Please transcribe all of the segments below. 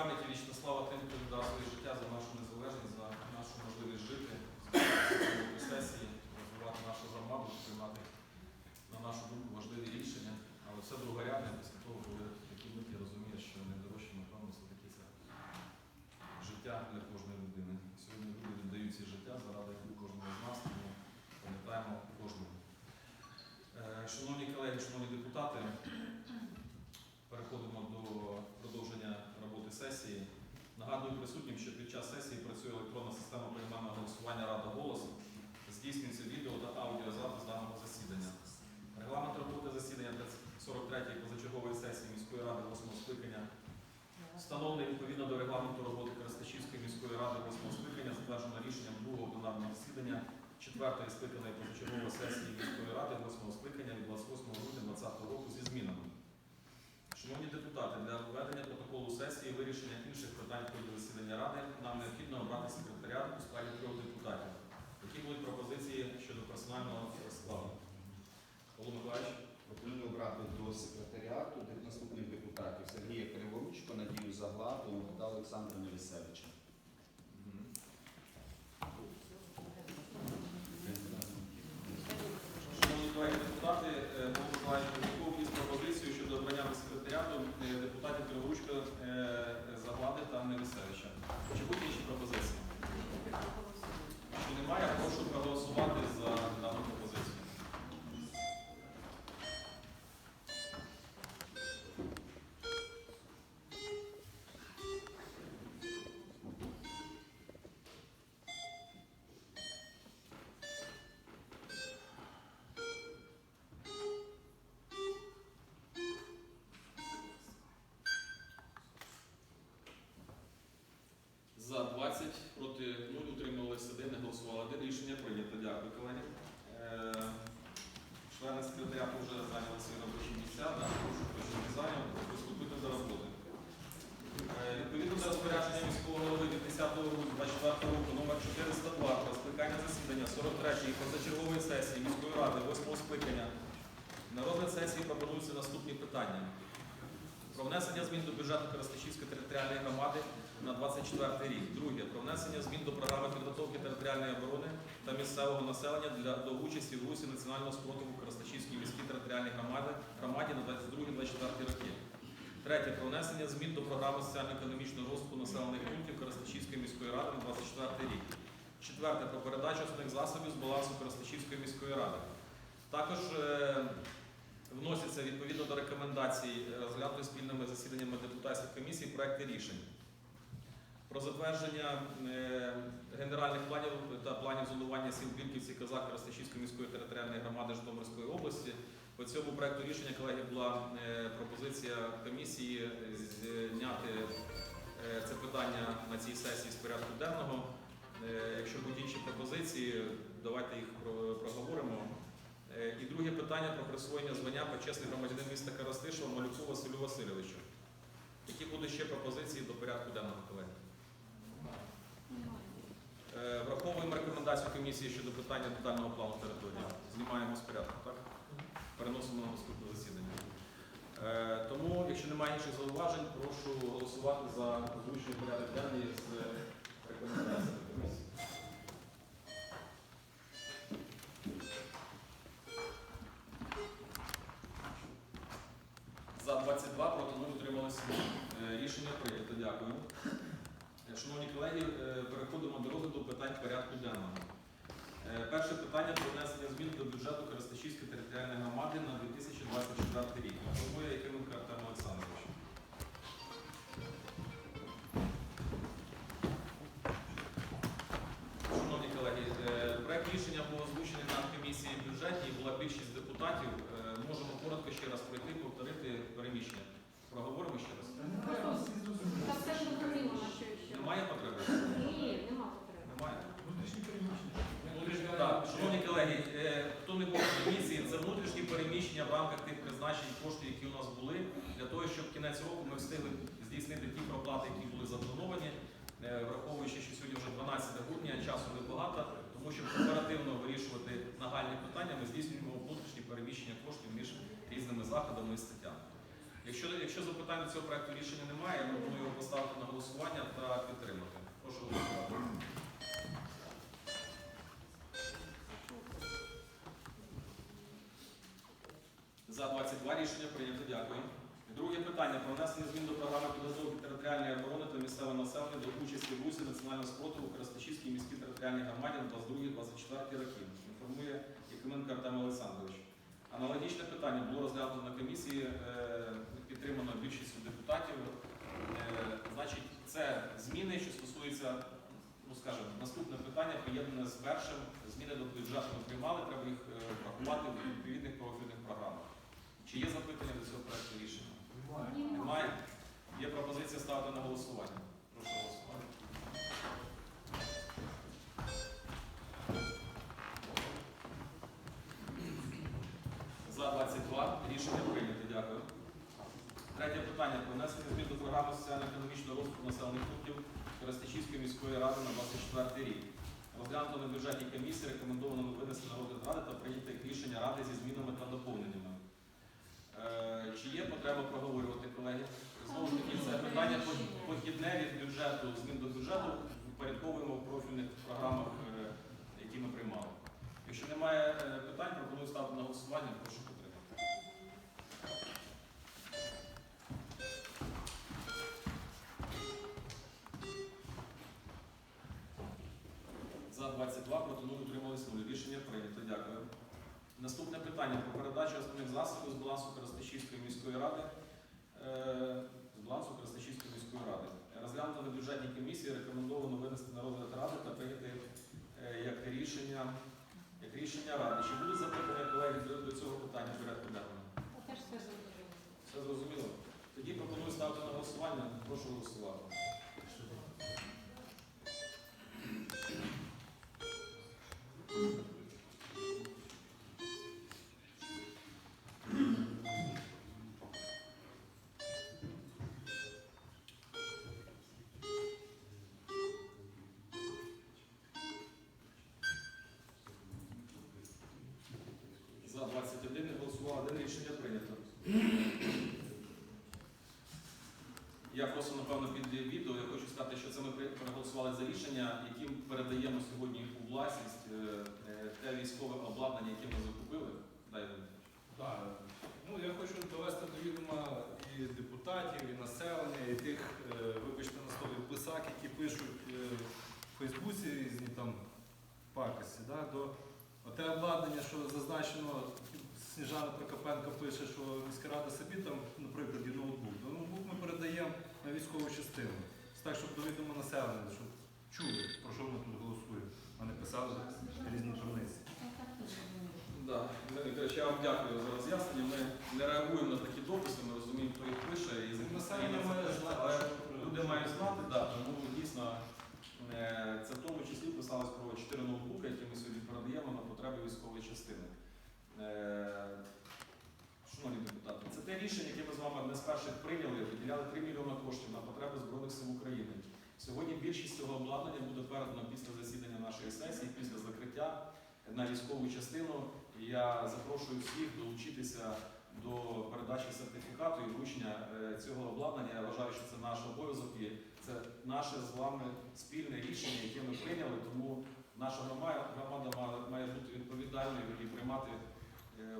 пам'яті слава тим, хто віддав своє життя за нашу незалежність, за нашу можливість жити, за сесії, розвивати нашу громаду, приймати на нашу думку важливі рішення. Але все другорядне після того, коли такі миті розумієш, що найдорожче, напевно, все-таки це життя для кожної людини. Сьогодні люди віддають ці життя заради кожного з нас, тому пам'ятаємо кожного. Е, Шановні колеги, шановні депутати, переходимо до продовження роботи сесії. Нагадую присутнім, що під час сесії працює електронна система приймального голосування Рада голосу. Здійснюється відео та аудіозапис даного засідання. Регламент роботи засідання 43-ї позачергової сесії міської ради 8 скликання встановлений відповідно до регламенту роботи Коросташівської міської ради 8 скликання, затверджено рішенням другого пленарного засідання 4-ї скликаної позачергової сесії міської ради 8 скликання від 28 грудня 2020 року зі змінами. Шановні депутати, для введення протоколу сесії і вирішення інших питань ходу засідання ради нам необхідно обрати секретаріат у складі трьох депутатів. Які будуть пропозиції щодо персонального складу? Павло Миколаївич? Пропоную обрати до секретаріату наступних депутатів Сергія Криворучко, Надію Загладу та Олександра Невісевича. Проти 0, утримувалися 1, не голосували 1. Рішення прийнято. Дякую, колеги. Е, Члени секретаріату вже зайняли свої робочі місця. Да, прошу, не зайняв, приступити до роботи. Е, Відповідно до розпорядження міського голови від 10 грудня 24 року номер 402 про скликання засідання 43-ї позачергової сесії міської ради 8 скликання на розгляд сесії пропонуються наступні питання. Про внесення змін до бюджету Коростишівської територіальної громади на 24 рік. Друге. Про внесення змін до програми підготовки територіальної оборони та місцевого населення для до участі в русі національного спротиву Коростишівській міській територіальній громади, громаді на 22-24 роки. Третє. Про внесення змін до програми соціально-економічного розвитку населених пунктів Коростишівської міської ради на 24 рік. Четверте. Про передачу основних засобів з балансу Коростишівської міської ради. Також е, вносяться відповідно до рекомендацій е, розглянути спільними засіданнями депутатських комісій проекти рішень. Про затвердження е, генеральних планів та планів зонування сіл Білківці, Козак Ростачівської міської територіальної громади Житомирської області. По цьому проекту рішення, колеги, була е, пропозиція комісії зняти е, це питання на цій сесії з порядку денного. Якщо будуть інші пропозиції, давайте їх проговоримо. І друге питання про присвоєння звання почесний громадянин міста Коростишева Малюку Василю Васильовичу. Які будуть ще пропозиції до порядку денного, колеги? Е, Враховуємо рекомендацію комісії щодо питання детального плану території. Знімаємо з порядку, так? Переносимо на наступне засідання. Е, Тому, якщо немає інших зауважень, прошу голосувати за озвучений порядок денний з рекомендаціями комісії. За 22 проти 0 утрималися. Е, Рішення прийнято. Дякую. Е, Шановні колеги, е, переходимо до розгляду питань порядку денного. Е, Перше питання про внесення змін до бюджету Коросташівської територіальної громади на 2024 рік. Формує Якименко Артем Олександрович. Шановні колеги, е, проект рішення був озвучений на комісії бюджеті і була більшість депутатів. Можемо коротко ще раз пройти, повторити переміщення. Проговоримо ще раз. Та все ж зрозуміло. Немає потреби? Ні, нема потреби. Немає. Так, шановні колеги, е, хто не був в комісії, це внутрішні переміщення в рамках тих призначень коштів, які у нас були, для того, щоб кінець року ми встигли здійснити ті проплати, які були заплановані, Е, враховуючи, що сьогодні вже 12 грудня, часу небагато, тому щоб оперативно вирішувати нагальні питання, ми здійснюємо внутрішні переміщення коштів між різними заходами і статтями. Якщо, якщо запитань до цього проекту рішення немає, я пропоную його поставити на голосування та підтримати. Прошу голосувати. За 22 рішення прийнято. Дякую. Друге питання про внесення змін до програми підготовки територіальної оборони та місцевого населення до участі в русі національного спротиву в Крастачівській міській територіальній громаді на 22-24 роки. Інформує Якименко Артем Олександрович. Аналогічне питання було розглянуто на комісії, е, підтримано більшістю депутатів. Е, Значить, це зміни, що стосуються, ну скажімо, наступне питання поєднане з першим. Зміни до бюджету ми приймали, треба їх е, врахувати в відповідних профільних програмах. Чи є запитання до цього проекту рішення? Немає. Немає. Є пропозиція ставити на голосування. Прошу голосувати. За 22 рішення прийнято. Дякую. Третє питання про внесення змін до програми соціально-економічного розвитку населених пунктів Коростечівської міської ради на 24 рік. Розглянуто на бюджетній комісії, рекомендовано винести на ради та прийняти рішення ради зі змінами та доповненнями. Е, Чи є потреба проговорювати, колеги? Знову ж таки, це питання похідне від бюджету, змін до бюджету впорядковуємо в профільних програмах, е, які ми приймали. Якщо немає е, питань, пропоную ставити на голосування. Прошу Рішення прийнято. Дякую. Наступне питання про передачу основних засобів з балансу Коростишівської міської ради. е, З балансу Коростишівської міської ради. Розглянуто на бюджетній комісії, рекомендовано винести на розгляд ради та прийняти е, як рішення, як рішення ради. Чи будуть запитання колеги до, цього питання порядку денного? Теж все зрозуміла. Все зрозуміло? Тоді пропоную ставити на голосування. Прошу голосувати. Рішення прийнято. Я просто, напевно, під відео я хочу сказати, що це ми проголосували за рішення, яким передаємо сьогодні у власність е, е, те військове обладнання, яке ми закупили. Дай. Так, ну я хочу довести до відома і депутатів, і населення, і тих, е, вибачте на слові, писак, які пишуть в Фейсбуці різні там пакості, да, до оте обладнання, що зазначено, Сніжана Прокопенко пише, що міська рада собі там, наприклад, є ноутбук. То ноутбук ми передаємо на військову частину. Це так, щоб до відома населення, щоб чули, про що ми тут голосуємо, а не писали різні дурниці. Да. Я вам дякую за роз'яснення. Ми не реагуємо на такі дописи, ми розуміємо, хто їх пише. І за- Населення має знати, Але Люди мають знати, да, тому дійсно е, це в тому числі писалось про чотири ноутбуки, які ми сьогодні передаємо на потреби військової частини. Е, Шановні депутати, це те рішення, яке ми з вами одне з перших прийняли, виділяли 3 мільйони коштів на потреби Збройних сил України. Сьогодні більшість цього обладнання буде передано після засідання нашої сесії, після закриття на військову частину. Я запрошую всіх долучитися до передачі сертифікату і вручення е, цього обладнання. Я вважаю, що це наш обов'язок і це наше з вами спільне рішення, яке ми прийняли. Тому наша громада, має- бути відповідальною і приймати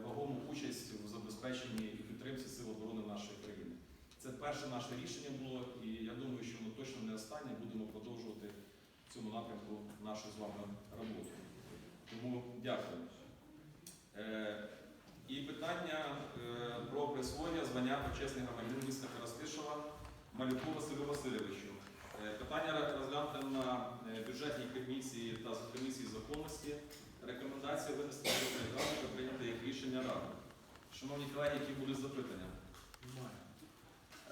вагому участь в забезпеченні і підтримці сил оборони нашої країни. Це перше наше рішення було, і я думаю, що воно точно не останнє. Будемо продовжувати в цьому напрямку нашу з вами роботу. Тому дякую. Е, і питання е, про присвоєння звання почесний громадянин міста Коростишева Малюку Василю Васильовичу. Е, питання розглянуте на е, бюджетній комісії та комісії законності. Рекомендація винести ради та прийняти як рішення ради. Шановні колеги, які будуть запитання?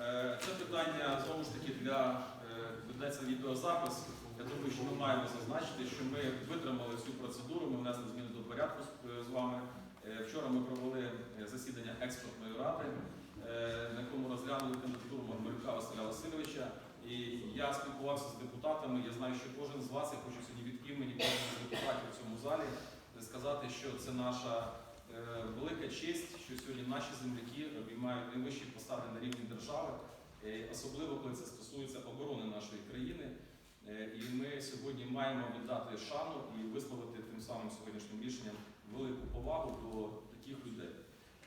Е, Це питання знову ж таки для е, ведеться відеозапис. Я думаю, що ми маємо зазначити, що ми витримали цю процедуру, ми внесли зміни до порядку з- е, вами. Е, Вчора ми провели засідання експертної ради, на якому розглянули кандидатуру Мармалюка Василя Васильовича. І я спілкувався з депутатами. Я знаю, що кожен з вас, я хочу сьогодні від імені кожного з депутатів в цьому залі сказати, що це наша е, велика честь, що сьогодні наші земляки обіймають найвищі посади на рівні держави. е, особливо коли це стосується оборони нашої країни. Е, І ми сьогодні маємо віддати шану і висловити тим самим сьогоднішнім рішенням велику повагу до таких людей.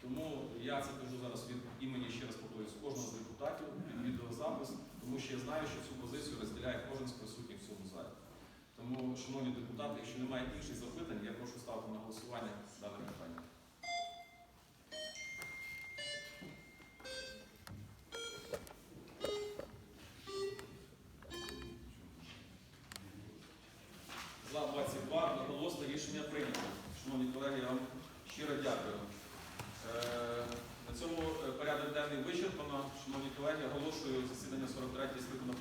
Тому я це кажу зараз від імені ще раз повторюсь кожного з депутатів під відеозапис, тому що я знаю, що цю позицію розділяє кожен з присутніх в цьому залі. Тому, шановні депутати, якщо немає інших запитань, я прошу ставити на голосування дане питання. За 22 одноголосне рішення прийнято. Шановні колеги, я вам щиро дякую. Е, На цьому е, порядок денний вичерпано. Шановні колеги, оголошую засідання 43-ї скликаної